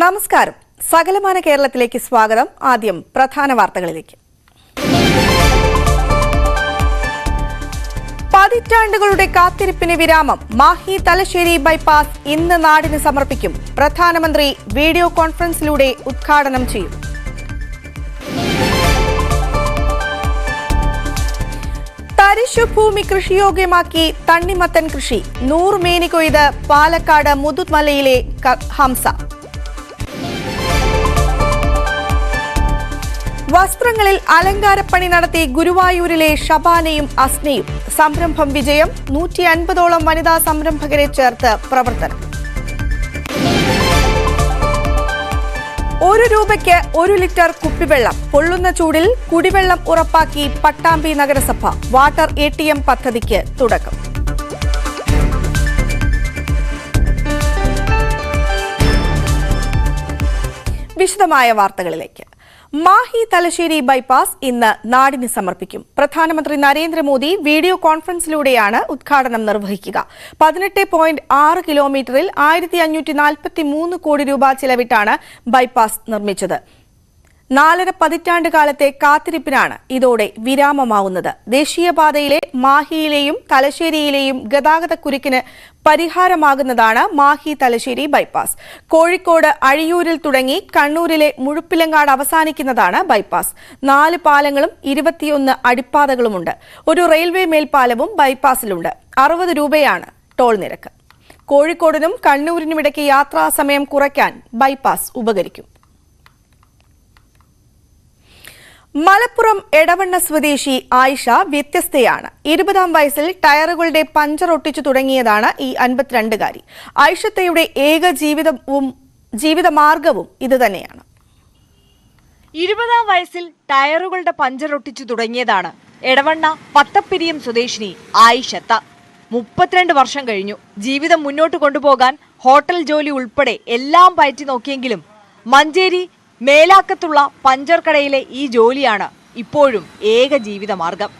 നമസ്കാരം. സകലമാന കേരളത്തിലേക്ക് സ്വാഗതം. ആദ്യം പ്രധാന വാർത്തകളിലേക്ക്. പതിറ്റാണ്ടുകളുടെ കാത്തിരിപ്പിന് വിരാമം. മാഹി തലശ്ശേരി ബൈപ്പാസ് ഇന്ന് നാടിന് സമർപ്പിക്കും. പ്രധാനമന്ത്രി വീഡിയോ കോൺഫറൻസിലൂടെ ഉദ്ഘാടനം ചെയ്യും. തരിശുഭൂമി കൃഷിയോഗ്യമാക്കി തണ്ണിമത്തൻ കൃഷി. നൂറുമേനി കൊയ്ത് പാലക്കാട് മുതുമലയിലെ ഹംസ. വസ്ത്രങ്ങളിൽ അലങ്കാരപ്പണി നടത്തി ഗുരുവായൂരിലെ ഷബാനയും അസ്നയും. സംരംഭം വിജയം നൂറ്റി അൻപതോളം വനിതാ സംരംഭകരെ ചേർത്ത് പ്രവർത്തനം. ഒരു രൂപയ്ക്ക് ഒരു ലിറ്റർ കുപ്പിവെള്ളം. പൊള്ളുന്ന ചൂടിൽ കുടിവെള്ളം ഉറപ്പാക്കി പട്ടാമ്പി നഗരസഭ. വാട്ടർ എ പദ്ധതിക്ക് തുടക്കം. വിശദമായ വാർത്തകളിലേക്ക്. മാഹി തലശ്ശേരി ബൈപ്പാസ് ഇന്ന് നാടിന് സമർപ്പിക്കും. പ്രധാനമന്ത്രി നരേന്ദ്രമോദി വീഡിയോ കോൺഫറൻസിലൂടെയാണ് ഉദ്ഘാടനം നിർവഹിക്കുക. പതിനെട്ട് പോയിന്റ് ആറ് കിലോമീറ്ററിൽ ആയിരത്തി അഞ്ഞൂറ്റി നാൽപ്പത്തി മൂന്ന് കോടി രൂപ ചിലവിട്ടാണ് ബൈപ്പാസ് നിർമ്മിച്ചത്. നാലര പതിറ്റാണ്ട് കാലത്തെ കാത്തിരിപ്പിനാണ് ഇതോടെ വിരാമമാവുന്നത്. ദേശീയപാതയിലെ മാഹിയിലെയും തലശ്ശേരിയിലെയും ഗതാഗത കുരുക്കിന് പരിഹാരമാകുന്നതാണ് മാഹി തലശ്ശേരി ബൈപ്പാസ്. കോഴിക്കോട് അഴിയൂരിൽ തുടങ്ങി കണ്ണൂരിലെ മുഴുപ്പിലങ്ങാട് അവസാനിക്കുന്നതാണ് ബൈപ്പാസ്. നാല് പാലങ്ങളും ഇരുപത്തിയൊന്ന് അടിപ്പാതകളുമുണ്ട്. ഒരു റെയിൽവേ മേൽപ്പാലവും ബൈപ്പാസിലുണ്ട്. അറുപത് രൂപയാണ് ടോൾ നിരക്ക്. കോഴിക്കോടിനും കണ്ണൂരിനുമിടയ്ക്ക് യാത്രാ സമയം കുറയ്ക്കാൻ ബൈപ്പാസ് ഉപകരിക്കും. മലപ്പുറം എടവണ്ണ സ്വദേശി ആയിഷ വ്യത്യസ്തയാണ്. ഇരുപതാം വയസ്സിൽ ടയറുകളുടെ പഞ്ചർ ഒട്ടിച്ചു തുടങ്ങിയതാണ് ഈ അൻപത്തിരണ്ടുകാരി. ആയിഷത്തയുടെ ഏക ജീവിതവും ജീവിതമാർഗവും ഇതുതന്നെയാണ് ഇരുപതാം വയസ്സിൽ ടയറുകളുടെ പഞ്ചർ ഒട്ടിച്ചു തുടങ്ങിയതാണ് എടവണ്ണ പത്തപ്പിരിയം സ്വദേശിനി ആയിഷത്ത. മുപ്പത്തിരണ്ട് വർഷം കഴിഞ്ഞു. ജീവിതം മുന്നോട്ട് കൊണ്ടുപോകാൻ ഹോട്ടൽ ജോലി ഉൾപ്പെടെ എല്ലാം പയറ്റി നോക്കിയെങ്കിലും മഞ്ചേരി മേലാക്കത്തുള്ള പഞ്ചർ കടയിലെ ഈ ജോലിയാണ് ഇപ്പോഴും ഏക ജീവിതമാർഗം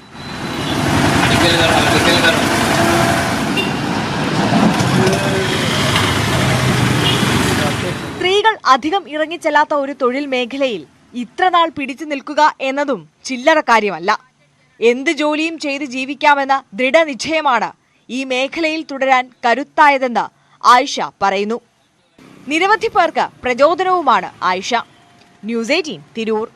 സ്ത്രീകൾ അധികം ഇറങ്ങിച്ചെല്ലാത്ത ഒരു തൊഴിൽ മേഖലയിൽ ഇത്ര നാൾ പിടിച്ചു നിൽക്കുക എന്നതും ചില്ലറ കാര്യമല്ല. എന്ത് ജോലിയും ചെയ്ത് ജീവിക്കാമെന്ന ദൃഢനിശ്ചയമാണ് ഈ മേഖലയിൽ തുടരാൻ കരുത്തായതെന്ന് ആയിഷ പറയുന്നു. നിരവധി പേർക്ക് പ്രചോദനവുമാണ് Ayesha. News eighteen Tirur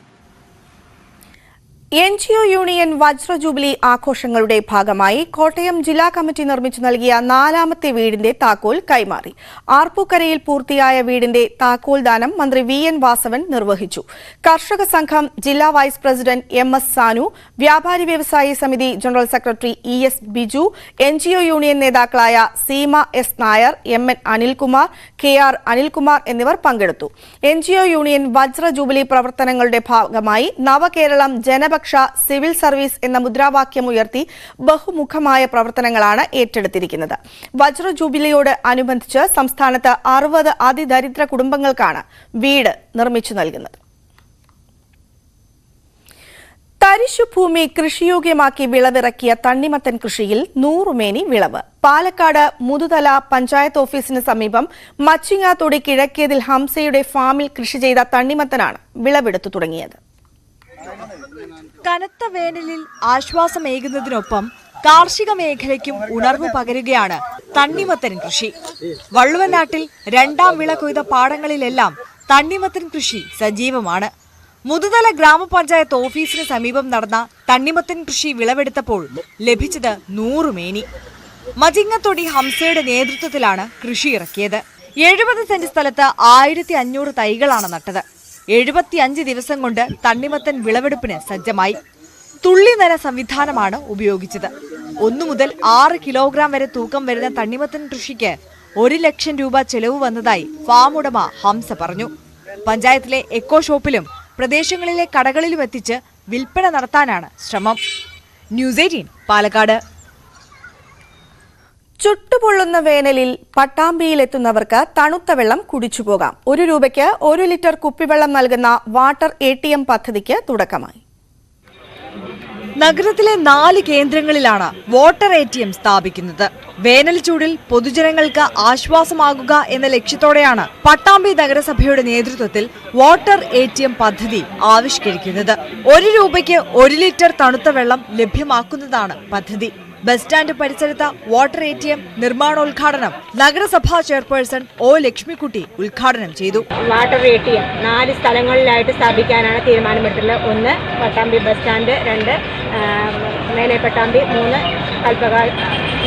N G O union വജ്ര jubilee ആഘോഷങ്ങളുടെ ഭാഗമായി കോട്ടയം ജില്ലാ കമ്മിറ്റി നിർമ്മിച്ചു നൽകിയ നാലാമത്തെ വീടിന്റെ താക്കോൽ കൈമാറി. ആർപ്പൂക്കരയിൽ പൂർത്തിയായ വീടിന്റെ താക്കോൽ ദാനം മന്ത്രി വി എൻ വാസവൻ നിർവഹിച്ചു. കർഷക സംഘം ജില്ലാ vice president M S Sanu വ്യാപാരി വ്യവസായി സമിതി general secretary E S Biju N G O union നേതാക്കളായ Seema S Nair M N Anilkumar K R Anilkumar എന്നിവർ പങ്കെടുത്തു. എൻ ജി ഒ യൂണിയൻ വജ്ര ജൂബിലി പ്രവർത്തനങ്ങളുടെ ഭാഗമായി നവകേരളം ജനപക്ഷ സിവിൽ സർവീസ് എന്ന മുദ്രാവാക്യം ഉയർത്തി ബഹുമുഖമായ പ്രവർത്തനങ്ങളാണ് ഏറ്റെടുത്തിരിക്കുന്നത്. വജ്ര ജൂബിലിയോട് അനുബന്ധിച്ച് സംസ്ഥാനത്ത് അറുപത് അതിദരിദ്ര കുടുംബങ്ങൾക്കാണ് വീട് നിർമ്മിച്ചു നൽകുന്നത്. തരിശുഭൂമി കൃഷിയോഗ്യമാക്കി വിളവിറക്കിയ തണ്ണിമത്തൻ കൃഷിയിൽ നൂറുമേനി വിളവ്. പാലക്കാട് മുതുതല പഞ്ചായത്ത് ഓഫീസിന് സമീപം മച്ചിങ്ങാത്തോടി കിഴക്കേതിൽ ഹംസയുടെ ഫാമിൽ കൃഷി ചെയ്ത തണ്ണിമത്തനാണ് വിളവെടുത്തു തുടങ്ങിയത്. കനത്ത വേനലിൽ ആശ്വാസമേകുന്നതിനൊപ്പം കാർഷിക മേഖലയ്ക്കും ഉണർവ് പകരുകയാണ് തണ്ണിമത്തൻ കൃഷി. വള്ളുവനാട്ടിൽ രണ്ടാം വിള കൊയ്ത പാടങ്ങളിലെല്ലാം തണ്ണിമത്തൻ കൃഷി സജീവമാണ്. മുതുതല ഗ്രാമപഞ്ചായത്ത് ഓഫീസിന് സമീപം നടന്ന തണ്ണിമത്തൻ കൃഷി വിളവെടുത്തപ്പോൾ ലഭിച്ചത് നൂറുമേനി മജിങ്ങത്തൊടി ഹംസയുടെ നേതൃത്വത്തിലാണ് കൃഷി ഇറക്കിയത്. എഴുപത് സെന്റ് സ്ഥലത്ത് ആയിരത്തി അഞ്ഞൂറ് തൈകളാണ് നട്ടത്. എഴുപത്തിയഞ്ച് ദിവസം കൊണ്ട് തണ്ണിമത്തൻ വിളവെടുപ്പിന് സജ്ജമായി. തുള്ളിനര സംവിധാനമാണ് ഉപയോഗിച്ചത്. ഒന്നു മുതൽ ആറ് കിലോഗ്രാം വരെ തൂക്കം വരുന്ന തണ്ണിമത്തൻ കൃഷിക്ക് ഒരു ലക്ഷം രൂപ ചെലവ് വന്നതായി ഫാം ഉടമ ഹംസ പറഞ്ഞു. പഞ്ചായത്തിലെ എക്കോ ഷോപ്പിലും പ്രദേശങ്ങളിലെ കടകളിലും എത്തിച്ച് വിൽപ്പന നടത്താനാണ് ശ്രമം. News eighteen Palakkad. ചുട്ടുപൊള്ളുന്ന വേനലിൽ പട്ടാമ്പിയിലെത്തുന്നവർക്ക് തണുത്ത വെള്ളം കുടിച്ചുപോകാം ഒരു രൂപയ്ക്ക് ഒരു ലിറ്റർ കുപ്പിവെള്ളം നൽകുന്ന വാട്ടർ എ ടി എം പദ്ധതിക്ക് തുടക്കമായി. നഗരത്തിലെ നാല് കേന്ദ്രങ്ങളിലാണ് വാട്ടർ എ ടി എം സ്ഥാപിക്കുന്നത്. വേനൽ ചൂടിൽ പൊതുജനങ്ങൾക്ക് ആശ്വാസമാകുക എന്ന ലക്ഷ്യത്തോടെയാണ് പട്ടാമ്പി നഗരസഭയുടെ നേതൃത്വത്തിൽ വാട്ടർ എ ടി എം പദ്ധതി ആവിഷ്കരിക്കുന്നത്. ഒരു രൂപയ്ക്ക് ഒരു ലിറ്റർ തണുത്ത വെള്ളം ലഭ്യമാക്കുന്നതാണ് പദ്ധതി. ബസ് സ്റ്റാൻഡ് പരിസരത്ത് വാട്ടർ എ ടി എം നിർമ്മാണോദ്ഘാടനം നഗരസഭാ ചെയർപേഴ്സൺ ഒ ലക്ഷ്മിക്കുട്ടി ഉദ്ഘാടനം ചെയ്തു. വാട്ടർ എ ടി എം നാല് സ്ഥലങ്ങളിലായിട്ട് സ്ഥാപിക്കാനാണ് തീരുമാനമെടുത്തിട്ടുള്ളത്. ഒന്ന് പട്ടാമ്പി ബസ് സ്റ്റാൻഡ് രണ്ട് മേലെ പട്ടാമ്പി മൂന്ന് കൽപ്പക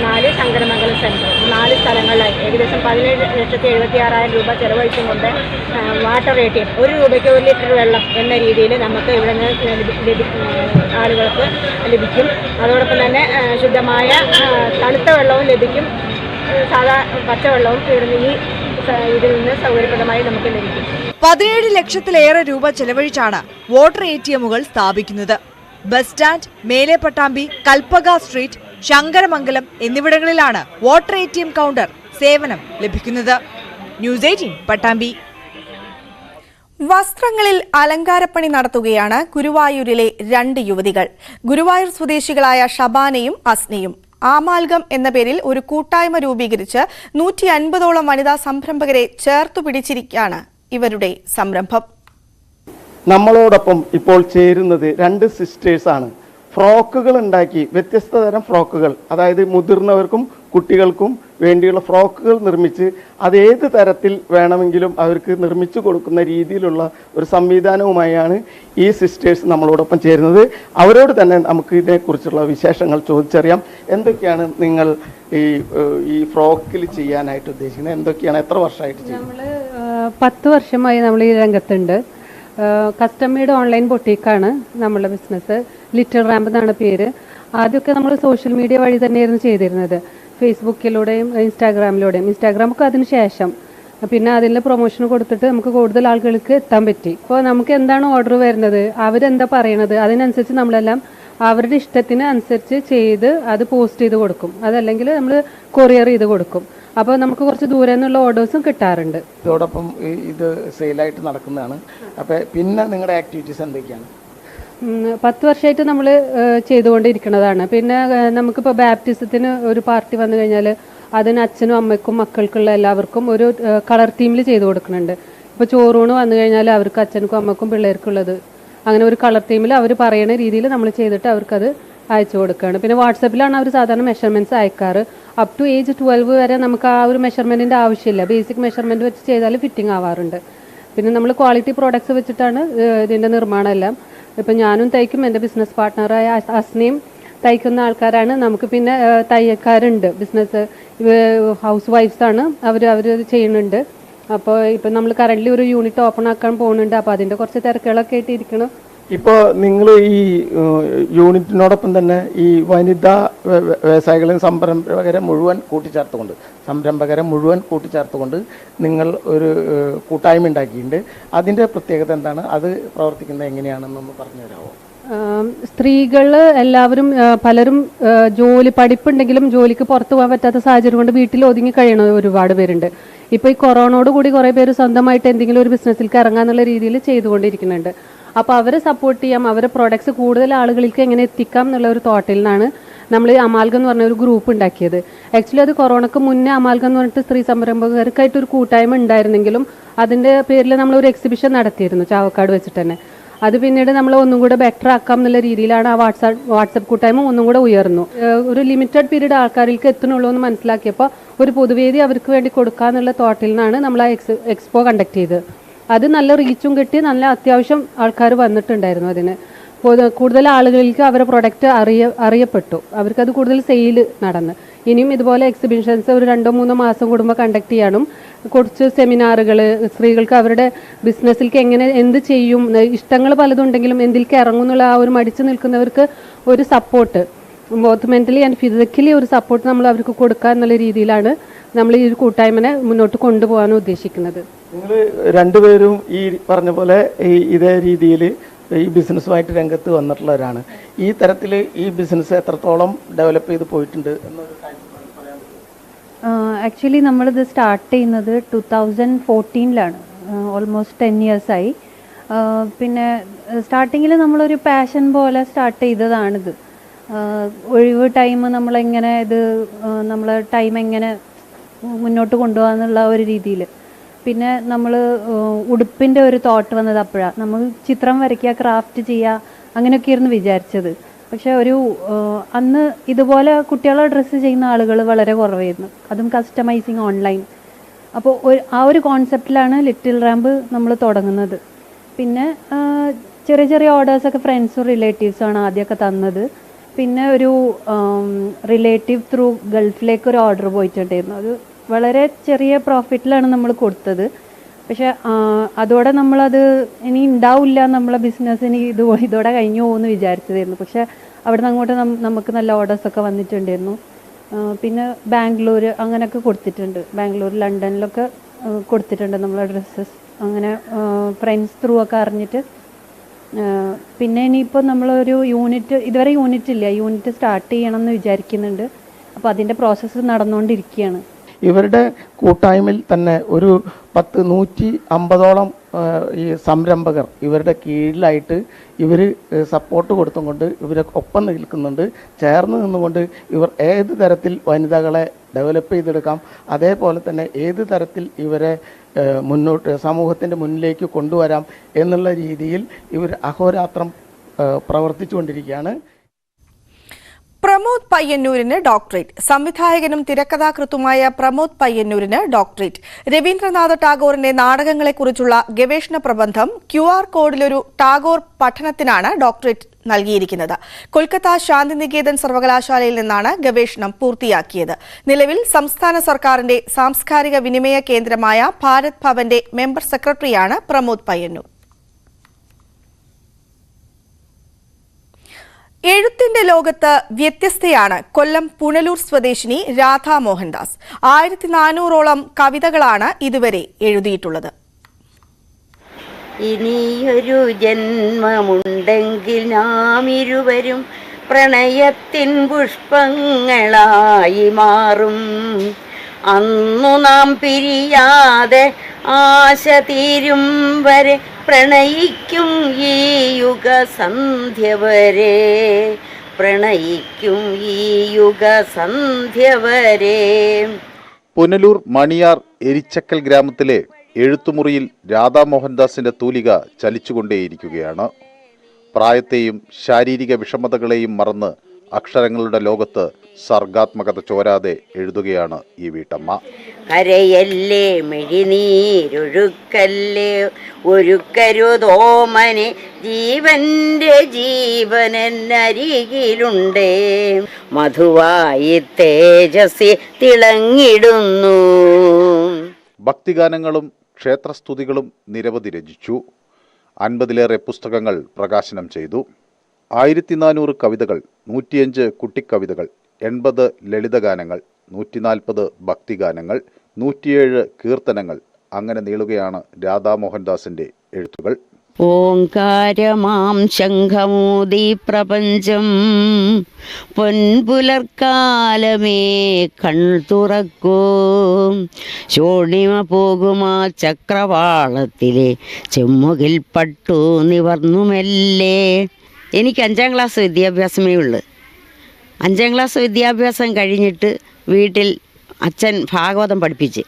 നാല് ശങ്കരമംഗലം സെന്റർ നാല് സ്ഥലങ്ങളിലായി ഏകദേശം പതിനേഴ് ലക്ഷത്തി എഴുപത്തി ആറായിരം രൂപ ചെലവഴിച്ചുകൊണ്ട് കൊണ്ട് വാട്ടർ എ ടി എം ഒരു രൂപയ്ക്ക് ഒരു ലിറ്റർ വെള്ളം എന്ന രീതിയിൽ നമുക്ക് ഇവിടെ നിന്ന് ആളുകൾക്ക് ലഭിക്കും. അതോടൊപ്പം തന്നെ ആ, ശുദ്ധമായ തണുത്ത വെള്ളവും ലഭിക്കും. സാധാ പച്ചവെള്ളവും ഇവിടുന്ന് ഈ ഇതിൽ നിന്ന് സൗകര്യപ്രദമായി നമുക്ക് ലഭിക്കും. പതിനേഴ് ലക്ഷത്തിലേറെ രൂപ ചെലവഴിച്ചാണ് വോട്ടർ എ ടി എമ്മുകൾ സ്ഥാപിക്കുന്നത്. ബസ് സ്റ്റാൻഡ് മേലെ പട്ടാമ്പി കൽപ്പക സ്ട്രീറ്റ് ശങ്കരമംഗലം എന്നിവിടങ്ങളിലാണ് വോട്ടർ എം കൗണ്ടർ സേവനം ലഭിക്കുന്നത്. News eighteen Pattambi. വസ്ത്രങ്ങളിൽ അലങ്കാരപ്പണി നടത്തുകയാണ് ഗുരുവായൂരിലെ രണ്ട് യുവതികൾ. ഗുരുവായൂർ സ്വദേശികളായ ഷബാനയും അസ്നയും. ആമാൽഗം എന്ന പേരിൽ ഒരു കൂട്ടായ്മ രൂപീകരിച്ച് നൂറ്റി അൻപതോളം വനിതാ സംരംഭകരെ ചേർത്തു പിടിച്ചിരിക്കുകയാണ് ഇവരുടെ സംരംഭം. നമ്മളോടൊപ്പം ഇപ്പോൾ ചേരുന്നത് രണ്ട് സിസ്റ്റേഴ്സാണ് ഫ്രോക്കുകൾ ഉണ്ടാക്കി വ്യത്യസ്ത തരം ഫ്രോക്കുകൾ. അതായത് മുതിർന്നവർക്കും കുട്ടികൾക്കും വേണ്ടിയുള്ള ഫ്രോക്കുകൾ നിർമ്മിച്ച് അത് ഏത് തരത്തിൽ വേണമെങ്കിലും അവർക്ക് നിർമ്മിച്ചു കൊടുക്കുന്ന രീതിയിലുള്ള ഒരു സംവിധാനവുമായാണ് ഈ സിസ്റ്റേഴ്സ് നമ്മളോടൊപ്പം ചേരുന്നത്. അവരോട് തന്നെ നമുക്ക് ഇതിനെക്കുറിച്ചുള്ള വിശേഷങ്ങൾ ചോദിച്ചറിയാം. എന്തൊക്കെയാണ് നിങ്ങൾ ഈ ഈ ഫ്രോക്കിൽ ചെയ്യാനായിട്ട് ഉദ്ദേശിക്കുന്നത്? എന്തൊക്കെയാണ്? എത്ര വർഷമായിട്ട് ചെയ്യുന്നത്? പത്ത് വർഷമായി നമ്മൾ ഈ രംഗത്തുണ്ട്. കസ്റ്റം മെയ്ഡ് ഓൺലൈൻ ബൊട്ടീക്കാണ് നമ്മളുടെ ബിസിനസ് ലിറ്റിൽ റാമ്പ് എന്നാണ് പേര്. ആദ്യമൊക്കെ നമ്മൾ സോഷ്യൽ മീഡിയ വഴി തന്നെയായിരുന്നു ചെയ്തിരുന്നത്. ഫേസ്ബുക്കിലൂടെയും ഇൻസ്റ്റാഗ്രാമിലൂടെയും ഇൻസ്റ്റാഗ്രാമൊക്കെ അതിന് ശേഷം. പിന്നെ അതിൽ പ്രൊമോഷൻ കൊടുത്തിട്ട് നമുക്ക് കൂടുതൽ ആളുകൾക്ക് എത്താൻ പറ്റി. ഇപ്പോൾ നമുക്ക് എന്താണ് ഓർഡർ വരുന്നത്? അവരെന്താ പറയണത്? അതിനനുസരിച്ച് നമ്മളെല്ലാം അവരുടെ ഇഷ്ടത്തിന് അനുസരിച്ച് ചെയ്ത് അത് പോസ്റ്റ് ചെയ്ത് കൊടുക്കും. അതല്ലെങ്കിൽ നമ്മൾ കൊറിയർ ചെയ്ത് കൊടുക്കും. അപ്പോൾ നമുക്ക് കുറച്ച് ദൂരെ നിന്നുള്ള ഓർഡേഴ്സും കിട്ടാറുണ്ട്. ഇതോടൊപ്പം ഇത് സെയിലായിട്ട് നടക്കുന്നതാണ്. അപ്പോൾ പിന്നെ നിങ്ങളുടെ ആക്ടിവിറ്റീസ് എന്തൊക്കെയാണ്? പത്ത് വർഷമായിട്ട് നമ്മൾ ചെയ്തുകൊണ്ടിരിക്കുന്നതാണ്. പിന്നെ നമുക്കിപ്പോൾ ബാപ്റ്റിസത്തിന് ഒരു പാർട്ടി വന്നു കഴിഞ്ഞാൽ അതിന് അച്ഛനും അമ്മയ്ക്കും മക്കൾക്കുള്ള എല്ലാവർക്കും ഒരു കളർ തീമിൽ ചെയ്തു കൊടുക്കുന്നുണ്ട്. ഇപ്പോൾ ചോറൂണ് വന്നു കഴിഞ്ഞാൽ അവർക്ക് അച്ഛനും അമ്മക്കും പിള്ളേർക്കുള്ളത്. അങ്ങനെ ഒരു കളർ തീമിൽ അവർ പറയുന്ന രീതിയിൽ നമ്മൾ ചെയ്തിട്ട് അവർക്കത് അയച്ചു കൊടുക്കുകയാണ്. പിന്നെ വാട്സപ്പിലാണ് അവർ സാധാരണ മെഷർമെന്റ്സ് അയക്കാറ്. അപ് ടു ഏജ് ട്വൽവ് വരെ നമുക്ക് ആ ഒരു മെഷർമെന്റിന്റെ ആവശ്യമില്ല. ബേസിക് മെഷർമെന്റ് വെച്ച് ചെയ്താൽ ഫിറ്റിംഗ് ആവാറുണ്ട്. പിന്നെ നമ്മൾ ക്വാളിറ്റി പ്രോഡക്ട്സ് വെച്ചിട്ടാണ് ഇതിന്റെ നിർമ്മാണം എല്ലാം. ഇപ്പം ഞാനും തയ്ക്കും എന്റെ ബിസിനസ് പാർട്ട്ണറായ അസ്- അസ്നയും തയ്ക്കുന്ന ആൾക്കാരാണ്. നമുക്ക് പിന്നെ തയ്യക്കാരുണ്ട്. ബിസിനസ് ഹൗസ് വൈഫ്സ് ആണ് അവർ അവർ ചെയ്യുന്നുണ്ട്. അപ്പോൾ ഇപ്പം നമ്മൾ കറന്റ് ഒരു യൂണിറ്റ് ഓപ്പൺ ആക്കാൻ പോകുന്നുണ്ട് അപ്പോൾ അതിന്റെ കുറച്ച് തിരക്കുകളൊക്കെ ആയിട്ട് ഇരിക്കണം. ഇപ്പോൾ നിങ്ങൾ ഈ യൂണിറ്റിനോടൊപ്പം തന്നെ ഈ വനിതാ വ്യവസായികളെ സംരംഭകരെ മുഴുവൻ കൂട്ടിച്ചേർത്തുകൊണ്ട് സംരംഭകരെ മുഴുവൻ കൂട്ടിച്ചേർത്തുകൊണ്ട് നിങ്ങൾ ഒരു കൂട്ടായ്മ ഉണ്ടാക്കിയിട്ടുണ്ട്. അതിന്റെ പ്രത്യേകത എന്താണ്? അത് പ്രവർത്തിക്കുന്നത് എങ്ങനെയാണെന്നൊന്ന് പറഞ്ഞു തരാമോ സ്ത്രീകൾ എല്ലാവരും പലരും ജോലി പഠിപ്പുണ്ടെങ്കിലും ജോലിക്ക് പുറത്തു പോകാൻ പറ്റാത്ത സാഹചര്യം കൊണ്ട് വീട്ടിൽ ഒതുങ്ങി കഴിയണ ഒരുപാട് പേരുണ്ട്. ഇപ്പോൾ ഈ കൊറോണയോട് കൂടി കുറേ പേര് സ്വന്തമായിട്ട് എന്തെങ്കിലും ഒരു ബിസിനസ്സിലേക്ക് ഇറങ്ങാന്നുള്ള രീതിയിൽ ചെയ്തുകൊണ്ടിരിക്കുന്നുണ്ട്. അപ്പോൾ അവരെ സപ്പോർട്ട് ചെയ്യാം അവരെ പ്രോഡക്ട്സ് കൂടുതൽ ആളുകളിലേക്ക് എങ്ങനെ എത്തിക്കാം എന്നുള്ള ഒരു തോട്ടിൽ നിന്നാണ് നമ്മൾ അമാൽഗം എന്ന് പറഞ്ഞ ഒരു ഗ്രൂപ്പ് ഉണ്ടാക്കിയത്. ആക്ച്വലി അത് കൊറോണക്ക് മുന്നേ അമാൽഗം എന്ന് പറഞ്ഞിട്ട് സ്ത്രീ സംരംഭകർക്കായിട്ട് ഒരു കൂട്ടായ്മ ഉണ്ടായിരുന്നെങ്കിലും അതിന്റെ പേരിൽ നമ്മൾ ഒരു എക്സിബിഷൻ നടത്തിയിരുന്നു ചാവക്കാട് വെച്ചിട്ട് തന്നെ. അത് പിന്നീട് നമ്മൾ ഒന്നും കൂടെ ബെറ്റർ ആക്കാം എന്നുള്ള രീതിയിലാണ് ആ വാട്സാപ്പ് വാട്സപ്പ് കൂട്ടായ്മ ഒന്നും കൂടെ ഉയർന്നു. ഒരു ലിമിറ്റഡ് പീരീഡ് ആൾക്കാരിലേക്ക് എത്തണുള്ളൂ എന്ന് മനസ്സിലാക്കിയപ്പോൾ ഒരു പൊതുവേദി അവർക്ക് വേണ്ടി കൊടുക്കാന്നുള്ള തോട്ടിൽ നിന്നാണ് നമ്മൾ ആ എക്സ് എക്സ്പോ കണ്ടക്ട് ചെയ്തത്. അത് നല്ല റീച്ചും കിട്ടി. നല്ല അത്യാവശ്യം ആൾക്കാർ വന്നിട്ടുണ്ടായിരുന്നു അതിന്. കൂടുതൽ ആളുകൾക്ക് അവരുടെ പ്രൊഡക്റ്റ് അറിയ അറിയപ്പെട്ടു. അവർക്കത് കൂടുതൽ സെയിൽ നടന്ന്. ഇനിയും ഇതുപോലെ എക്സിബിഷൻസ് ഒരു രണ്ടോ മൂന്നോ മാസം കൂടുമ്പോൾ കണ്ടക്ട് ചെയ്യണം കുറച്ച് സെമിനാറുകൾ സ്ത്രീകൾക്ക് അവരുടെ ബിസിനസ്സിലേക്ക് എങ്ങനെ എന്ത് ചെയ്യും ഇഷ്ടങ്ങൾ പലതുണ്ടെങ്കിലും എന്തിലേക്ക് ഇറങ്ങും എന്നുള്ള ആ ഒരു മടിച്ചു നിൽക്കുന്നവർക്ക് ഒരു support both mentally and physically ഒരു സപ്പോർട്ട് നമ്മൾ അവർക്ക് കൊടുക്കുക എന്നുള്ള രീതിയിലാണ് നമ്മൾ ഈ ഒരു കൂട്ടായ്മനെ മുന്നോട്ട് കൊണ്ടുപോകാൻ ഉദ്ദേശിക്കുന്നത്. നിങ്ങൾ രണ്ടുപേരും ഈ പറഞ്ഞ പോലെ ഈ ഇതേ രീതിയിൽ ഈ ബിസിനസ്സുമായിട്ട് രംഗത്ത് വന്നിട്ടുള്ളവരാണ്. ഈ തരത്തിൽ ഈ ബിസിനസ് എത്രത്തോളം ഡെവലപ്പ് ചെയ്ത് പോയിട്ടുണ്ട് എന്നൊരു? ആക്ച്വലി നമ്മളിത് സ്റ്റാർട്ട് ചെയ്യുന്നത് ടു തൗസൻഡ് ഫോർട്ടീനിലാണ് ഓൾമോസ്റ്റ് ടെൻ ഇയേഴ്സായി പിന്നെ സ്റ്റാർട്ടിങ്ങിൽ നമ്മളൊരു പാഷൻ പോലെ സ്റ്റാർട്ട് ചെയ്തതാണിത്. ഒഴിവ് ടൈം നമ്മളെങ്ങനെ ഇത് നമ്മൾ ടൈം എങ്ങനെ മുന്നോട്ട് കൊണ്ടുപോകാന്നുള്ള ഒരു രീതിയിൽ പിന്നെ നമ്മൾ ഉടുപ്പിന്റെ ഒരു തോട്ട് വന്നത് അപ്പോഴാണ് നമ്മൾ ചിത്രം വരയ്ക്കുക ക്രാഫ്റ്റ് ചെയ്യുക അങ്ങനെയൊക്കെയായിരുന്നു വിചാരിച്ചത്. പക്ഷെ ഒരു അന്ന് ഇതുപോലെ കുട്ടികളെ ഡ്രസ്സ് ചെയ്യുന്ന ആളുകൾ വളരെ കുറവായിരുന്നു. അതും കസ്റ്റമൈസിങ് ഓൺലൈൻ അപ്പോൾ ഒരു ആ ഒരു കോൺസെപ്റ്റിലാണ് ലിറ്റിൽ റാമ്പ് നമ്മൾ തുടങ്ങുന്നത്. പിന്നെ ചെറിയ ചെറിയ ഓർഡേഴ്സൊക്കെ ഫ്രണ്ട്സും റിലേറ്റീവ്സും ആണ് ആദ്യമൊക്കെ തന്നത്. പിന്നെ ഒരു റിലേറ്റീവ് ത്രൂ ഗൾഫിലേക്ക് ഒരു ഓർഡർ പോയിട്ടുണ്ടായിരുന്നു. അത് വളരെ ചെറിയ പ്രോഫിറ്റിലാണ് നമ്മൾ കൊടുത്തത്. പക്ഷെ അതോടെ നമ്മളത് ഇനി ഉണ്ടാവില്ല നമ്മളെ ബിസിനസ്സിന് ഇത് ഇതോടെ കഴിഞ്ഞു പോകുമെന്ന് വിചാരിച്ചതായിരുന്നു. പക്ഷെ അവിടെ നിന്ന് അങ്ങോട്ട് നമുക്ക് നല്ല ഓർഡേഴ്സൊക്കെ വന്നിട്ടുണ്ടായിരുന്നു. പിന്നെ ബാംഗ്ലൂർ അങ്ങനെയൊക്കെ കൊടുത്തിട്ടുണ്ട്. ബാംഗ്ലൂർ ലണ്ടനിലൊക്കെ കൊടുത്തിട്ടുണ്ട് നമ്മളെ ഡ്രസ്സസ് അങ്ങനെ ഫ്രണ്ട്സ് ത്രൂ ഒക്കെ അറിഞ്ഞിട്ട് പിന്നെ ഇനിയിപ്പോൾ നമ്മളൊരു യൂണിറ്റ് ഇതുവരെ യൂണിറ്റ് ഇല്ല. യൂണിറ്റ് സ്റ്റാർട്ട് ചെയ്യണം എന്ന് വിചാരിക്കുന്നുണ്ട്. അപ്പോൾ അതിന്റെ പ്രോസസ്സ് നടന്നുകൊണ്ടിരിക്കുകയാണ് ഇവരുടെ കൂട്ടായ്മയിൽ തന്നെ ഒരു പത്ത് നൂറ്റി അമ്പതോളം ഈ സംരംഭകർ ഇവരുടെ കീഴിലായിട്ട് ഇവർ സപ്പോർട്ട് കൊടുത്തുകൊണ്ട് ഇവരെ ഒപ്പം നിൽക്കുന്നുണ്ട്. ചേർന്ന് നിന്നുകൊണ്ട് ഇവർ ഏത് തരത്തിൽ വനിതകളെ ഡെവലപ്പ് ചെയ്തെടുക്കാം. അതേപോലെ തന്നെ ഏത് തരത്തിൽ ഇവരെ മുന്നോട്ട് സമൂഹത്തിന്റെ മുന്നിലേക്ക് കൊണ്ടുവരാം എന്നുള്ള രീതിയിൽ ഇവർ അഹോരാത്രം പ്രവർത്തിച്ചുകൊണ്ടിരിക്കുകയാണ്. പ്രമോദ് പയ്യന്നൂരിന് ഡോക്ടറേറ്റ്. സംവിധായകനും തിരക്കഥാകൃത്തുമായ പ്രമോദ് പയ്യന്നൂരിന് ഡോക്ടറേറ്റ്. രവീന്ദ്രനാഥ ടാഗോറിന്റെ നാടകങ്ങളെക്കുറിച്ചുള്ള ഗവേഷണ പ്രബന്ധം ക്യു ആർ കോഡിലൊരു ടാഗോർ പഠനത്തിനാണ് ഡോക്ടറേറ്റ് നൽകിയിരിക്കുന്നത്. കൊൽക്കത്ത ശാന്തിനികേതൻ സർവകലാശാലയിൽ നിന്നാണ് ഗവേഷണം പൂർത്തിയാക്കിയത്. നിലവിൽ സംസ്ഥാന സർക്കാരിന്റെ സാംസ്കാരിക വിനിമയ കേന്ദ്രമായ ഭാരത് ഭവന്റെ മെമ്പർ സെക്രട്ടറിയാണ് പ്രമോദ് പയ്യന്നൂർ. എഴുത്തിന്റെ ലോകത്ത് വ്യത്യസ്തയാണ് കൊല്ലം പുനലൂർ സ്വദേശിനി രാധാ മോഹൻദാസ് ആയിരത്തി നാനൂറോളം കവിതകളാണ് ഇതുവരെ എഴുതിയിട്ടുള്ളത്. ഇനിയൊരു ജന്മമുണ്ടെങ്കിൽ നാം ഇരുവരും പ്രണയത്തിൻ പുഷ്പങ്ങളായി മാറും. അന്നു നാം പിരിയാതെ ആശ തീരും വരെ പ്രണയിക്കും ഈ യുഗസന്ധ്യ വരെ. പ്രണയിക്കും ഈ യുഗസന്ധ്യ വരെ. പുനലൂർ മണിയാർ എരിച്ചക്കൽ ഗ്രാമത്തിലെ എഴുത്തുമുറിയിൽ രാധാ മോഹൻദാസിന്റെ തൂലിക ചലിച്ചുകൊണ്ടേയിരിക്കുകയാണ്. പ്രായത്തെയും ശാരീരിക വിഷമതകളെയും മറന്ന് അക്ഷരങ്ങളുടെ ലോകത്ത് സർഗാത്മകത ചോരാതെ എഴുതുകയാണ് ഈ വീട്ടമ്മ. അരയല്ലേ മിഴിനീരൊഴുക്കല്ലേ? ഒരുക്കരുതോമനെ ജീവന്റെ ജീവനരികിലുണ്ടേ മധുവായി തേജസ്സി തിളങ്ങിടുന്നു. ഭക്തിഗാനങ്ങളും ക്ഷേത്രസ്തുതികളും നിരവധി രചിച്ചു. അൻപതിലേറെ പുസ്തകങ്ങൾ പ്രകാശനം ചെയ്തു. ആയിരത്തി നാനൂറ് കവിതകൾ നൂറ്റിയഞ്ച് കുട്ടിക്കവിതകൾ എൺപത് ലളിതഗാനങ്ങൾ നൂറ്റി നാൽപ്പത് ഭക്തിഗാനങ്ങൾ നൂറ്റിയേഴ് കീർത്തനങ്ങൾ. അങ്ങനെ നീളുകയാണ് രാധാ മോഹൻദാസിന്റെ എഴുത്തുകൾ. ഓങ്കാരമാം ശംഖമൂതി പ്രപഞ്ചം. പൊൻപുലർക്കാലമേ കൺ തുറക്കൂ. ശോണിമ പോകുമാ ചക്രവാളത്തിലെ ചെമ്മുകിൽ പട്ടു നിവർന്നുമല്ലേ. എനിക്ക് അഞ്ചാം ക്ലാസ് വിദ്യാഭ്യാസമേ ഉള്ളൂ. അഞ്ചാം ക്ലാസ് വിദ്യാഭ്യാസം കഴിഞ്ഞിട്ട് വീട്ടിൽ അച്ഛൻ ഭാഗവതം പഠിപ്പിച്ച്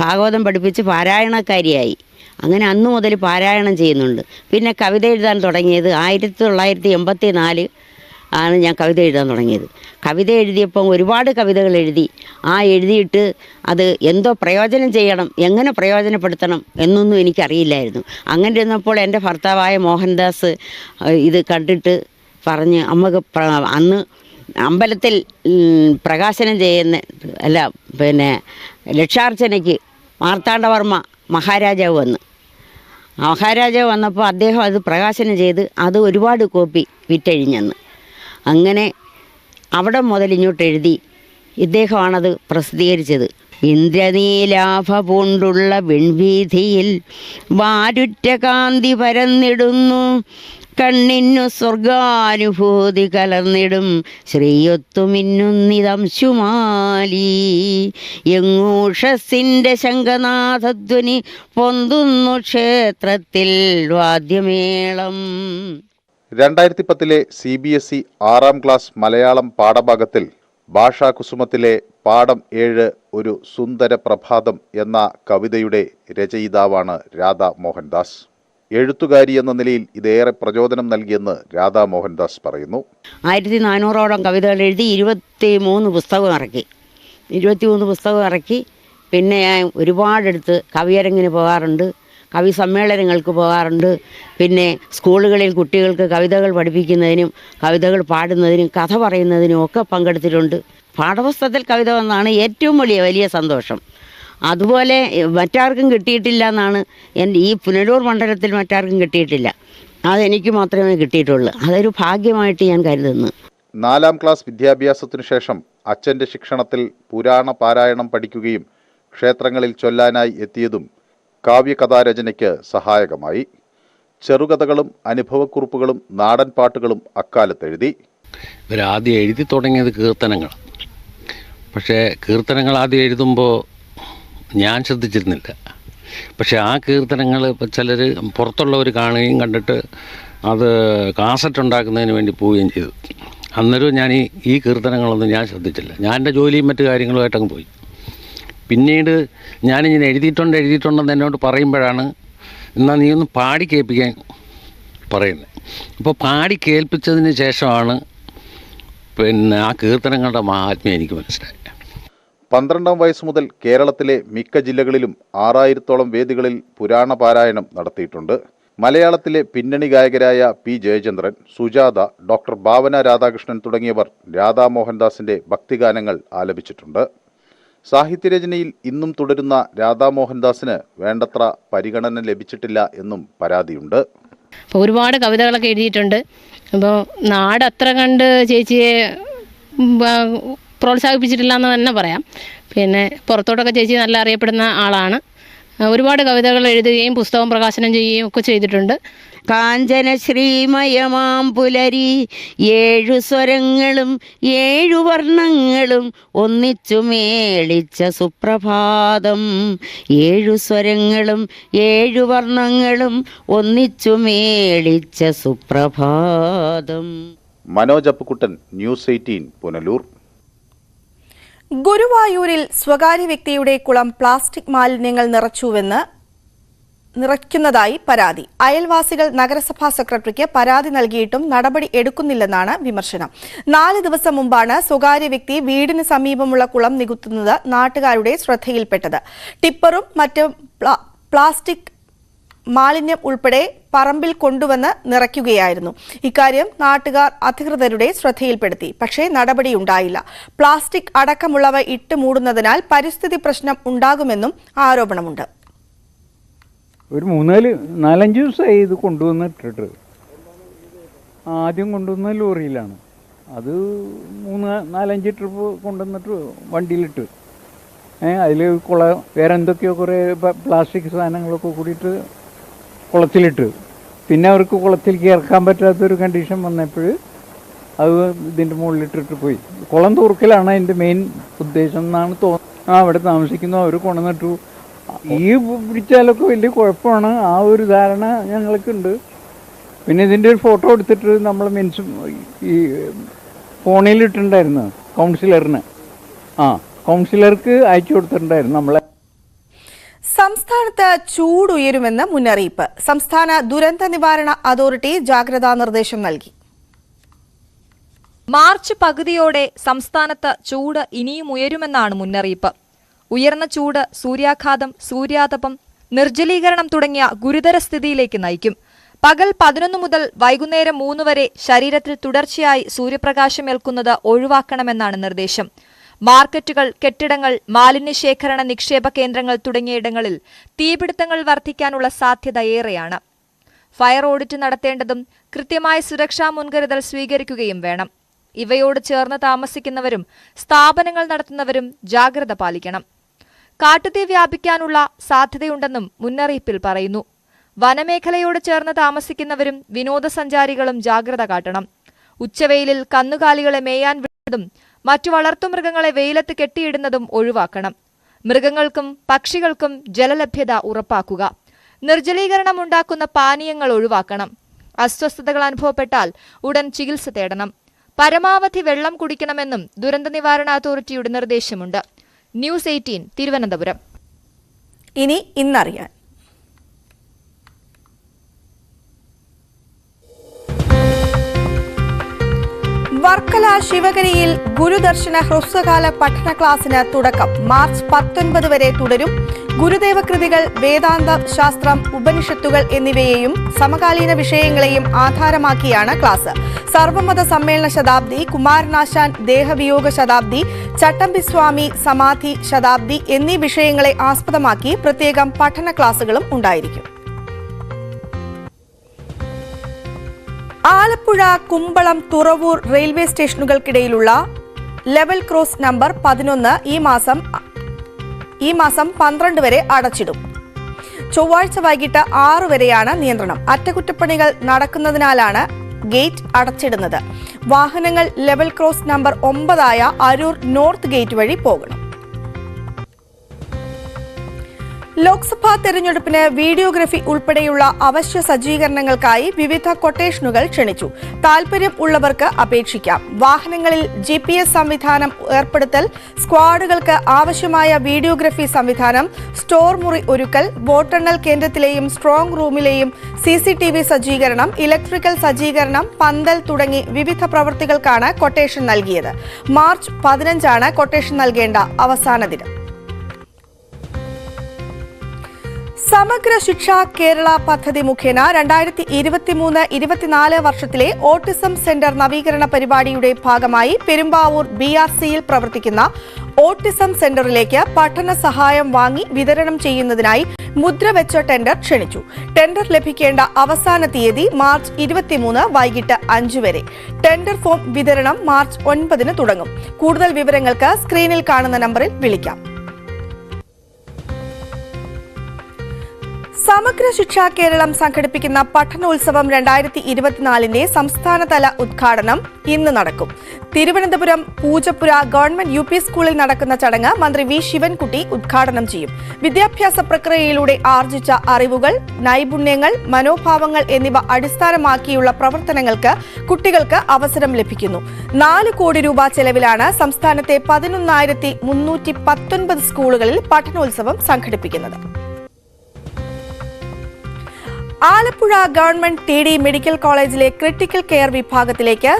ഭാഗവതം പഠിപ്പിച്ച് പാരായണക്കാരിയായി. അങ്ങനെ അന്നു മുതൽ പാരായണം ചെയ്യുന്നുണ്ട്. പിന്നെ കവിത എഴുതാൻ തുടങ്ങിയത് ആയിരത്തി തൊള്ളായിരത്തി എൺപത്തി നാല് ആണ് ഞാൻ കവിത എഴുതാൻ തുടങ്ങിയത്. കവിത എഴുതിയപ്പം ഒരുപാട് കവിതകൾ എഴുതി. ആ എഴുതിയിട്ട് അത് എന്തോ പ്രയോജനം ചെയ്യണം എങ്ങനെ പ്രയോജനപ്പെടുത്തണം എന്നൊന്നും എനിക്കറിയില്ലായിരുന്നു. അങ്ങനെ ഇരുന്നപ്പോൾ എന്റെ ഭർത്താവായ മോഹൻദാസ് ഇത് കണ്ടിട്ട് പറഞ്ഞ് അമ്മയ്ക്ക് അന്ന് അമ്പലത്തിൽ പ്രകാശനം ചെയ്യുന്ന അല്ല പിന്നെ ലക്ഷാർച്ചനയ്ക്ക് മാർത്താണ്ഡവർമ്മ മഹാരാജാവ് വന്ന് മഹാരാജാവ് വന്നപ്പോൾ അദ്ദേഹം അത് പ്രകാശനം ചെയ്ത് അത് ഒരുപാട് കോപ്പി വിറ്റഴിഞ്ഞെന്ന്. അങ്ങനെ അവിടെ മുതൽ ഇങ്ങോട്ട് എഴുതി ഇദ്ദേഹമാണത് പ്രസിദ്ധീകരിച്ചത്. ഇന്ദ്രനീലാഭ പൂണ്ടുള്ള വെൺവീഥിയിൽ വാരുറ്റ കാന്തി പരന്നിടുന്നു. കണ്ണിന്നു സ്വർഗാനുഭൂതി കലർന്നിടും ശ്രീയൊത്തുമിന്നുന്നിതംശുമാലി എങ്ങൂഷസിന്റെ ശംഖനാഥധ്വനി പൊന്തുന്നു ക്ഷേത്രത്തിൽ വാദ്യമേളം. രണ്ടായിരത്തി പത്തിലെ സി ബി എസ് ഇ ആറാം ക്ലാസ് മലയാളം പാഠഭാഗത്തിൽ ഭാഷാകുസുമത്തിലെ പാഠം ഏഴ് ഒരു സുന്ദര പ്രഭാതം എന്ന കവിതയുടെ രചയിതാവാണ് രാധാ മോഹൻദാസ് എഴുത്തുകാരി എന്ന നിലയിൽ ഇതേറെ പ്രചോദനം നൽകിയെന്ന് രാധാ മോഹൻദാസ് പറയുന്നു. ആയിരത്തി നാനൂറോളം കവിതകൾ എഴുതി ഇരുപത്തി മൂന്ന് പുസ്തകം ഇറക്കി. ഇരുപത്തി മൂന്ന് പുസ്തകം ഇറക്കി. പിന്നെ ഞാൻ ഒരുപാടെടുത്ത് കവിയരങ്ങിന് പോകാറുണ്ട്. കവി സമ്മേളനങ്ങൾക്ക് പോകാറുണ്ട്. പിന്നെ സ്കൂളുകളിൽ കുട്ടികൾക്ക് കവിതകൾ പഠിപ്പിക്കുന്നതിനും കവിതകൾ പാടുന്നതിനും കഥ പറയുന്നതിനും ഒക്കെ പങ്കെടുത്തിട്ടുണ്ട്. പാഠപുസ്തകത്തിൽ കവിത വന്നാണ് ഏറ്റവും വലിയ വലിയ സന്തോഷം. അതുപോലെ മറ്റാർക്കും കിട്ടിയിട്ടില്ല എന്നാണ് എന്റെ ഈ പുനലൂർ മണ്ഡലത്തിൽ മറ്റാർക്കും കിട്ടിയിട്ടില്ല. അതെനിക്ക് മാത്രമേ കിട്ടിയിട്ടുള്ളൂ. അതൊരു ഭാഗ്യമായിട്ട് ഞാൻ കരുതുന്നു. നാലാം ക്ലാസ് വിദ്യാഭ്യാസത്തിനു ശേഷം അച്ഛന്റെ ശിക്ഷണത്തിൽ പുരാണ പാരായണം പഠിക്കുകയും ക്ഷേത്രങ്ങളിൽ ചൊല്ലാനായി എത്തിയതും കാവ്യകഥാരചനയ്ക്ക് സഹായകമായി. ചെറുകഥകളും അനുഭവക്കുറിപ്പുകളും നാടൻ പാട്ടുകളും അക്കാലത്ത് എഴുതി ഇവരാദ്യം എഴുതി തുടങ്ങിയത് കീർത്തനങ്ങൾ പക്ഷേ കീർത്തനങ്ങൾ ആദ്യം എഴുതുമ്പോൾ ഞാൻ ശ്രദ്ധിച്ചിരുന്നില്ല. പക്ഷെ ആ കീർത്തനങ്ങൾ ചിലർ പുറത്തുള്ളവർ കാണുകയും കണ്ടിട്ട് അത് കാസറ്റ് ഉണ്ടാക്കുന്നതിന് വേണ്ടി പോവുകയും ചെയ്തു. അന്നേരം ഞാൻ ഈ ഈ കീർത്തനങ്ങളൊന്നും ഞാൻ ശ്രദ്ധിച്ചില്ല. ഞാൻ എന്റെ ജോലിയും മറ്റു കാര്യങ്ങളുമായിട്ടങ്ങ് പോയി. പിന്നീട് ഞാനിങ്ങനെ എഴുതിയിട്ടുണ്ട് എഴുതിയിട്ടുണ്ടെന്ന് എന്നോട് പറയുമ്പോഴാണ് എന്നാൽ നീ ഒന്ന് പാടി കേൾപ്പിക്കാൻ പറയുന്നത് അപ്പോൾ പാടി കേൾപ്പിച്ചതിന് ശേഷമാണ് പിന്നെ ആ കീർത്തനങ്ങളുടെ മഹാത്മ്യം എനിക്ക് മനസ്സിലായത്. പന്ത്രണ്ടാം വയസ്സ് മുതൽ കേരളത്തിലെ മിക്ക ജില്ലകളിലും ആറായിരത്തോളം വേദികളിൽ പുരാണ പാരായണം നടത്തിയിട്ടുണ്ട്. മലയാളത്തിലെ പിന്നണി ഗായകരായ പി ജയചന്ദ്രൻ സുജാത ഡോക്ടർ ഭാവന രാധാകൃഷ്ണൻ തുടങ്ങിയവർ രാധാ മോഹൻദാസിന്റെ ഭക്തിഗാനങ്ങൾ ആലപിച്ചിട്ടുണ്ട്. സാഹിത്യരചനയിൽ ഇന്നും തുടരുന്ന രാധാ മോഹൻദാസിന് വേണ്ടത്ര പരിഗണന ലഭിച്ചിട്ടില്ല എന്നും പരാതിയുണ്ട്. ഒരുപാട് കവിതകളൊക്കെ എഴുതിയിട്ടുണ്ട്. അപ്പോൾ നാട് അത്ര കണ്ട് ചേച്ചിയെ പ്രോത്സാഹിപ്പിച്ചിട്ടില്ല എന്ന് തന്നെ പറയാം. പിന്നെ പുറത്തോട്ടൊക്കെ ചേച്ചി നല്ല അറിയപ്പെടുന്ന ആളാണ്. ഒരുപാട് കവിതകൾ എഴുതുകയും പുസ്തകം പ്രകാശനം ചെയ്യുകയും ഒക്കെ ചെയ്തിട്ടുണ്ട്. കാഞ്ചന ശ്രീമയമാം പുലരി ഏഴു സ്വരങ്ങളും ഏഴു വർണങ്ങളും ഒന്നിച്ചു മേളിച്ച സുപ്രഭാതം. ഏഴു സ്വരങ്ങളും ഏഴു വർണങ്ങളും ഒന്നിച്ചു മേളിച്ച സുപ്രഭാതം. Manoj Appukuttan news eighteen Punalur. ഗുരുവായൂരിൽ സ്വകാര്യ വ്യക്തിയുടെ കുളം പ്ലാസ്റ്റിക് മാലിന്യങ്ങൾ നിറച്ചുവെന്ന് നിറയ്ക്കുന്നതായി പരാതി. അയൽവാസികൾ നഗരസഭാ സെക്രട്ടറിക്ക് പരാതി നൽകിയിട്ടും നടപടി എടുക്കുന്നില്ലെന്നാണ് വിമർശനം. നാല് ദിവസം മുമ്പാണ് സ്വകാര്യ വ്യക്തി വീടിന് സമീപമുള്ള കുളം നികുത്തുന്നത് നാട്ടുകാരുടെ ശ്രദ്ധയിൽപ്പെട്ടത്. ടിപ്പറും മറ്റ് പ്ലാസ്റ്റിക് മാലിന്യം ഉൾപ്പെടെ പറമ്പിൽ കൊണ്ടുവന്ന് നിറയ്ക്കുകയായിരുന്നു. ഇക്കാര്യം നാട്ടുകാർ അധികൃതരുടെ ശ്രദ്ധയിൽപ്പെടുത്തി. പക്ഷേ നടപടിയുണ്ടായില്ല പ്ലാസ്റ്റിക് അടക്കമുള്ളവ ഇട്ട് മൂടുന്നതിനാൽ പരിസ്ഥിതി പ്രശ്നം ഉണ്ടാകുമെന്നും ആരോപണമുണ്ട്. ഒരു മൂന്നാൽ നാലഞ്ച് ദിവസമായി ഇത് കൊണ്ടുവന്നിട്ടിട്ട്. ആദ്യം കൊണ്ടുവന്ന ലോറിയിലാണ്. അത് മൂന്ന് നാലഞ്ച് ട്രിപ്പ് കൊണ്ടുവന്നിട്ട് വണ്ടിയിലിട്ട്. അതിൽ കുള വേറെ എന്തൊക്കെയോ കുറേ പ്ലാസ്റ്റിക് സാധനങ്ങളൊക്കെ കൂടിയിട്ട് കുളത്തിലിട്ട്. പിന്നെ അവർക്ക് കുളത്തിലേക്ക് ഇറക്കാൻ പറ്റാത്തൊരു കണ്ടീഷൻ വന്നപ്പോൾ അത് ഇതിന്റെ മുകളിലിട്ടിട്ട് പോയി. കുളം തൂർക്കലാണ് അതിന്റെ മെയിൻ ഉദ്ദേശം എന്നാണ് തോന്നുന്നത് ആ അവിടെ താമസിക്കുന്നു. അവർ കൊണ്ടുവന്നിട്ടു. ഈ പിടിച്ചാലൊക്കെ വലിയ കുഴപ്പമാണ്. ആ ഒരു ധാരണ ഞങ്ങൾക്കുണ്ട്. പിന്നെ ഇതിന്റെ ഒരു ഫോട്ടോ എടുത്തിട്ട് നമ്മൾ മീൻസ് ഈ ഫോണിൽ ഇട്ടിട്ടുണ്ടായിരുന്നു കൗൺസിലറിന് ആ കൗൺസിലർക്ക് അയച്ചു കൊടുത്തിട്ടുണ്ടായിരുന്നു നമ്മളെ. സംസ്ഥാനത്ത് ചൂടുയരുമെന്ന് മുന്നറിയിപ്പ്. സംസ്ഥാന ദുരന്ത നിവാരണ അതോറിറ്റി ജാഗ്രതാ നിർദ്ദേശം നൽകി. മാർച്ച് പകുതിയോടെ സംസ്ഥാനത്ത് ചൂട് ഇനിയും ഉയരുമെന്നാണ് മുന്നറിയിപ്പ്. ഉയർന്ന ചൂട് സൂര്യാഘാതം സൂര്യാതപം നിർജലീകരണം തുടങ്ങിയ ഗുരുതര സ്ഥിതിയിലേക്ക് നയിക്കും. പകൽ പതിനൊന്ന് മുതൽ വൈകുന്നേരം മൂന്ന് വരെ ശരീരത്തിൽ തുടർച്ചയായി സൂര്യപ്രകാശം ഏൽക്കുന്നത് ഒഴിവാക്കണമെന്നാണ് നിർദ്ദേശം. മാർക്കറ്റുകൾ കെട്ടിടങ്ങൾ മാലിന്യശേഖരണ നിക്ഷേപ കേന്ദ്രങ്ങൾ തുടങ്ങിയയിടങ്ങളിൽ തീപിടുത്തങ്ങൾ വർദ്ധിക്കാനുള്ള സാധ്യത ഏറെയാണ്. ഫയർ ഓഡിറ്റ് നടത്തേണ്ടതും കൃത്യമായ സുരക്ഷാ മുൻകരുതൽ സ്വീകരിക്കുകയും വേണം. ഇവയോട് ചേർന്ന് താമസിക്കുന്നവരും സ്ഥാപനങ്ങൾ നടത്തുന്നവരും ജാഗ്രത പാലിക്കണം. കാട്ടുതീ വ്യാപിക്കാനുള്ള സാധ്യതയുണ്ടെന്നും മുന്നറിയിപ്പിൽ പറയുന്നു. വനമേഖലയോട് ചേർന്ന് താമസിക്കുന്നവരും വിനോദസഞ്ചാരികളും ജാഗ്രത കാട്ടണം. ഉച്ചവെയിലിൽ കന്നുകാലികളെ മേയാൻ വിടുന്നതും മറ്റു വളർത്തുമൃഗങ്ങളെ വെയിലത്ത് കെട്ടിയിടുന്നതും ഒഴിവാക്കണം. മൃഗങ്ങൾക്കും പക്ഷികൾക്കും ജലലഭ്യത ഉറപ്പാക്കുക. നിർജലീകരണം ഉണ്ടാക്കുന്ന പാനീയങ്ങൾ ഒഴിവാക്കണം. അസ്വസ്ഥതകൾ അനുഭവപ്പെട്ടാൽ ഉടൻ ചികിത്സ തേടണം. പരമാവധി വെള്ളം കുടിക്കണമെന്നും ദുരന്ത നിവാരണ അതോറിറ്റിയുടെ നിർദ്ദേശമുണ്ട്. News eighteen Thiruvananthapuram. ഇനി ഇന്നറിയാൻ. വർക്കല ശിവഗിരിയിൽ ഗുരുദർശന ഹ്രസ്വകാല പഠന ക്ലാസ്സിന് തുടക്കം. മാർച്ച് പത്തൊൻപത് വരെ തുടരും. ഗുരുദേവ കൃതികൾ വേദാന്ത ശാസ്ത്രം ഉപനിഷത്തുകൾ എന്നിവയെയും സമകാലീന വിഷയങ്ങളെയും ആധാരമാക്കിയാണ് ക്ലാസ്. സർവമത സമ്മേളന ശതാബ്ദി കുമാരനാശാൻ ദേഹവിയോഗ ശതാബ്ദി ചട്ടമ്പിസ്വാമി സമാധി ശതാബ്ദി എന്നീ വിഷയങ്ങളെ ആസ്പദമാക്കി പ്രത്യേകം പഠന ക്ലാസുകളും ഉണ്ടായിരിക്കും. ആലപ്പുഴ കുമ്പളം തുറവൂർ റെയിൽവേ സ്റ്റേഷനുകൾക്കിടയിലുള്ള ലെവൽ ക്രോസ് നമ്പർ പതിനൊന്ന് ഈ മാസം ഈ മാസം പന്ത്രണ്ട് വരെ അടച്ചിടും. ചൊവ്വാഴ്ച വൈകിട്ട് ആറ് വരെയാണ് നിയന്ത്രണം. അറ്റകുറ്റപ്പണികൾ നടക്കുന്നതിനാലാണ് ഗേറ്റ് അടച്ചിടുന്നത്. വാഹനങ്ങൾ ലെവൽ ക്രോസ് നമ്പർ ഒമ്പതായ അരൂർ നോർത്ത് ഗേറ്റ് വഴി പോകണം. ലോക്സഭാ തെരഞ്ഞെടുപ്പിന് വീഡിയോഗ്രഫി ഉൾപ്പെടെയുള്ള അവശ്യ സജ്ജീകരണങ്ങൾക്കായി വിവിധ കൊട്ടേഷനുകൾ ക്ഷണിച്ചു. താൽപര്യം ഉള്ളവർക്ക് അപേക്ഷിക്കാം. വാഹനങ്ങളിൽ ജി പി എസ് സംവിധാനം ഏർപ്പെടുത്തൽ സ്ക്വാഡുകൾക്ക് ആവശ്യമായ വീഡിയോഗ്രഫി സംവിധാനം സ്റ്റോർ മുറി ഒരുക്കൽ വോട്ടെണ്ണൽ കേന്ദ്രത്തിലെയും സ്ട്രോങ് റൂമിലെയും സി സി ടി വി സജ്ജീകരണം ഇലക്ട്രിക്കൽ സജ്ജീകരണം പന്തൽ തുടങ്ങി വിവിധ പ്രവൃത്തികൾക്കാണ് കൊട്ടേഷൻ നൽകിയത്. മാർച്ച് പതിനഞ്ചാണ് കൊട്ടേഷൻ നൽകേണ്ട അവസാന ദിനം. സമഗ്ര ശിക്ഷ കേരള പദ്ധതി മുഖേന രണ്ടായിരത്തി ഇരുപത്തിമൂന്ന് ഇരുപത്തിനാല് വർഷത്തിലെ ഓട്ടിസം സെന്റർ നവീകരണ പരിപാടിയുടെ ഭാഗമായി പെരുമ്പാവൂർ ബി ആർ സിയിൽ പ്രവർത്തിക്കുന്ന ഓട്ടിസം സെന്ററിലേക്ക് പഠന സഹായം വാങ്ങി വിതരണം ചെയ്യുന്നതിനായി മുദ്രവെച്ച ടെൻഡർ ക്ഷണിച്ചു. ടെൻഡർ ലഭിക്കേണ്ട അവസാന തീയതി മാർച്ച് ഇരുപത്തിമൂന്ന് വൈകിട്ട് അഞ്ചു വരെ. ടെൻഡർ ഫോം വിതരണം മാർച്ച് ഒൻപതിന് തുടങ്ങും. കൂടുതൽ വിവരങ്ങൾക്ക് സ്ക്രീനിൽ കാണുന്ന നമ്പറിൽ വിളിക്കാം. സമഗ്ര ശിക്ഷാ കേരളം സംഘടിപ്പിക്കുന്ന പഠനോത്സവം രണ്ടായിരത്തി ഇരുപത്തിനാലിന്റെ സംസ്ഥാനതല ഉദ്ഘാടനം ഇന്ന് നടക്കും. തിരുവനന്തപുരം പൂജപ്പുര ഗവൺമെന്റ് യു സ്കൂളിൽ നടക്കുന്ന ചടങ്ങ് മന്ത്രി വി ശിവൻകുട്ടി ഉദ്ഘാടനം ചെയ്യും. വിദ്യാഭ്യാസ പ്രക്രിയയിലൂടെ ആർജിച്ച അറിവുകൾ നൈപുണ്യങ്ങൾ മനോഭാവങ്ങൾ എന്നിവ അടിസ്ഥാനമാക്കിയുള്ള പ്രവർത്തനങ്ങൾക്ക് കുട്ടികൾക്ക് അവസരം ലഭിക്കുന്നു. നാല് കോടി രൂപ ചെലവിലാണ് സംസ്ഥാനത്തെ പതിനൊന്നായിരത്തി സ്കൂളുകളിൽ പഠനോത്സവം സംഘടിപ്പിക്കുന്നത്. Alappuzha government T D medical college critical care വിഭാഗത്തിലേക്ക്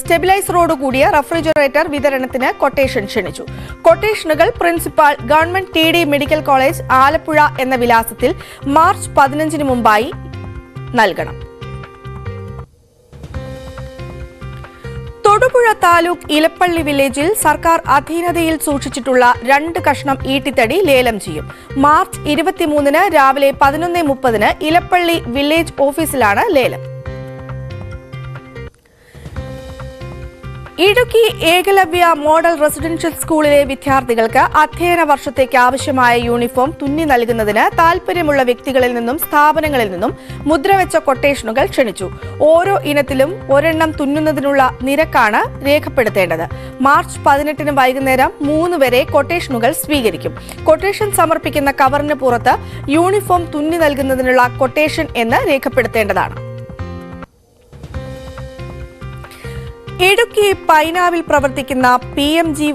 സ്റ്റെബിലൈസറോട് കൂടിയ റെഫ്രിജറേറ്റർ വിതരണത്തിന് കൊട്ടേഷൻ ക്ഷണിച്ചു. കൊട്ടേഷനുകൾ principal government T D medical college Alappuzha എന്ന വിലാസത്തിൽ മാർച്ച് പതിനഞ്ചിന് മുമ്പായി നൽകണം. തൊടുപുഴ താലൂക്ക് ഇലപ്പള്ളി വില്ലേജിൽ സർക്കാർ അധീനതയിൽ സൂക്ഷിച്ചിട്ടുള്ള രണ്ട് കഷ്ണം ഈട്ടിത്തടി ലേലം ചെയ്യും. മാർച്ച് ഇരുപത്തിമൂന്നിന് രാവിലെ പതിനൊന്ന് മുപ്പതിന് ഇലപ്പള്ളി വില്ലേജ് ഓഫീസിലാണ് ലേലം. ഇടുക്കി ഏകലവ്യ മോഡൽ റെസിഡൻഷ്യൽ സ്കൂളിലെ വിദ്യാർത്ഥികൾക്ക് അധ്യയന വർഷത്തേക്ക് ആവശ്യമായ യൂണിഫോം തുന്നി നൽകുന്നതിന് താൽപര്യമുള്ള വ്യക്തികളിൽ നിന്നും സ്ഥാപനങ്ങളിൽ നിന്നും മുദ്രവെച്ച കൊട്ടേഷനുകൾ ക്ഷണിച്ചു. ഓരോ ഇനത്തിലും ഒരെണ്ണം തുന്നുന്നതിനുള്ള നിരക്കാണ് രേഖപ്പെടുത്തേണ്ടത്. മാർച്ച് പതിനെട്ടിന് വൈകുന്നേരം മൂന്ന് വരെ കൊട്ടേഷനുകൾ സ്വീകരിക്കും. കൊട്ടേഷൻ സമർപ്പിക്കുന്ന കവറിന് പുറത്ത് യൂണിഫോം തുന്നി നൽകുന്നതിനുള്ള കൊട്ടേഷൻ എന്ന് രേഖപ്പെടുത്തേണ്ടതാണ്. ഇടുക്കി പൈനാവിൽ പ്രവർത്തിക്കുന്ന P M G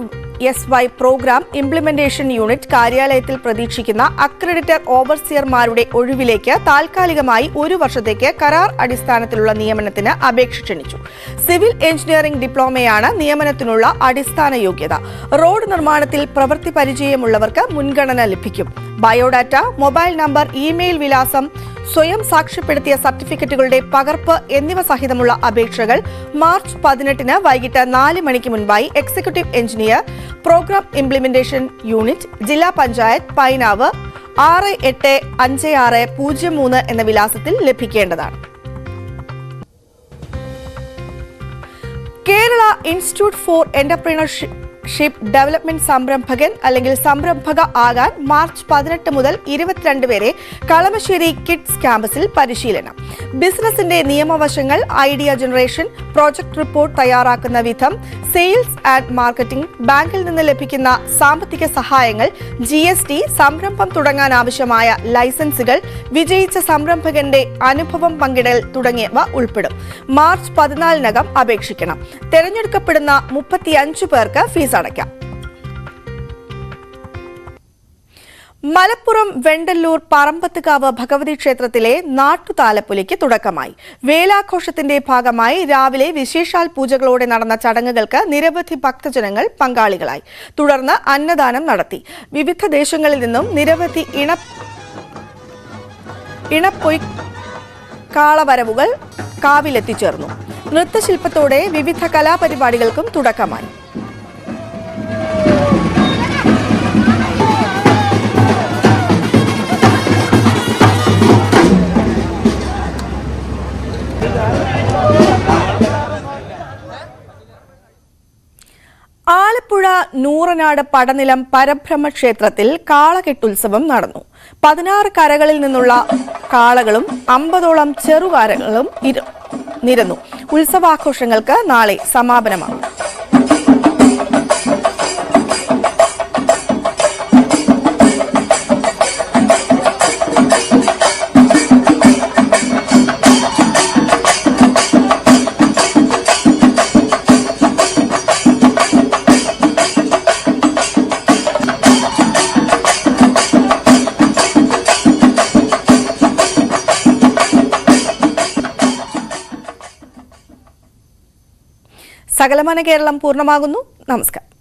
S Y programme implementation unit കാര്യാലയത്തിൽ പ്രതീക്ഷിക്കുന്ന അക്രഡിറ്റർ ഓവർസിയർമാരുടെ ഒഴിവിലേക്ക് താൽക്കാലികമായി ഒരു വർഷത്തേക്ക് കരാർ അടിസ്ഥാനത്തിലുള്ള നിയമനത്തിന് അപേക്ഷ ക്ഷണിച്ചു. സിവിൽ എഞ്ചിനീയറിംഗ് ഡിപ്ലോമയാണ് നിയമനത്തിനുള്ള അടിസ്ഥാന യോഗ്യത. റോഡ് നിർമ്മാണത്തിൽ പ്രവൃത്തി പരിചയമുള്ളവർക്ക് മുൻഗണന ലഭിക്കും. ബയോഡാറ്റ മൊബൈൽ നമ്പർ ഇമെയിൽ വിലാസം സ്വയം സാക്ഷ്യപ്പെടുത്തിയ സർട്ടിഫിക്കറ്റുകളുടെ പകർപ്പ് എന്നിവ സഹിതമുള്ള അപേക്ഷകൾ മാർച്ച് പതിനെട്ടിന് വൈകിട്ട് നാല് മണിക്ക് മുൻപായി executive engineer programme implementation unit ജില്ലാ പഞ്ചായത്ത് പൈനാവ് ആറ് എട്ട് അഞ്ച് ആറ് പൂജ്യം മൂന്ന് എന്ന വിലാസത്തിൽ ലഭിക്കേണ്ടതാണ്. Kerala institute for entrepreneurship ship development സംരംഭകൻ അല്ലെങ്കിൽ സംരംഭക ആകാൻ മാർച്ച് പതിനെട്ട് മുതൽ ഇരുപത്തിരണ്ട് വരെ കളമശ്ശേരി കിഡ്സ് ക്യാമ്പസിൽ പരിശീലനം. ബിസിനസിന്റെ നിയമവശങ്ങൾ ഐഡിയ ജനറേഷൻ പ്രോജക്ട് റിപ്പോർട്ട് തയ്യാറാക്കുന്ന വിധം സെയിൽസ് ആൻഡ് മാർക്കറ്റിംഗ് ബാങ്കിൽ നിന്ന് ലഭിക്കുന്ന സാമ്പത്തിക സഹായങ്ങൾ ജി എസ് ടി സംരംഭം തുടങ്ങാൻ ആവശ്യമായ ലൈസൻസുകൾ വിജയിച്ച സംരംഭകന്റെ അനുഭവം പങ്കിടൽ തുടങ്ങിയവ ഉൾപ്പെടും. മാർച്ച് പതിനാലിനകം അപേക്ഷിക്കണം. തെരഞ്ഞെടുക്കപ്പെടുന്ന മുപ്പത്തിയഞ്ച് പേർക്ക് ഫീസ് അടയ്ക്കാം. മലപ്പുറം വെണ്ടല്ലൂർ പറമ്പത്തുകാവ് ഭഗവതി ക്ഷേത്രത്തിലെ നാട്ടുതാലപ്പൊലിക്ക് തുടക്കമായി. വേലാഘോഷത്തിന്റെ ഭാഗമായി രാവിലെ വിശേഷാൽ പൂജകളോടെ നടന്ന ചടങ്ങുകൾക്ക് നിരവധി ഭക്തജനങ്ങൾ പങ്കാളികളായി. തുടർന്ന് അന്നദാനം നടത്തി. വിവിധ ദേശങ്ങളിൽ നിന്നും നിരവധി ഇണ ഇണപ്പൊയ് കാളവരവുകൾ കാവിലെത്തിച്ചേർന്നു. നൃത്തശില്പത്തോടെ വിവിധ കലാപരിപാടികൾക്കും തുടക്കമായി. ആലപ്പുഴ നൂറനാട് പടനിലം പരബ്രഹ്മ ക്ഷേത്രത്തിൽ കാളകെട്ടുത്സവം നടന്നു. പതിനാറ് കരകളിൽ നിന്നുള്ള കാളകളും അമ്പതോളം ചെറുകാരകളും നിരന്നു. ഉത്സവാഘോഷങ്ങൾക്ക് നാളെ സമാപനമാകും. സകലമാന കേരളം പൂർണമാകുന്നു. നമസ്കാരം.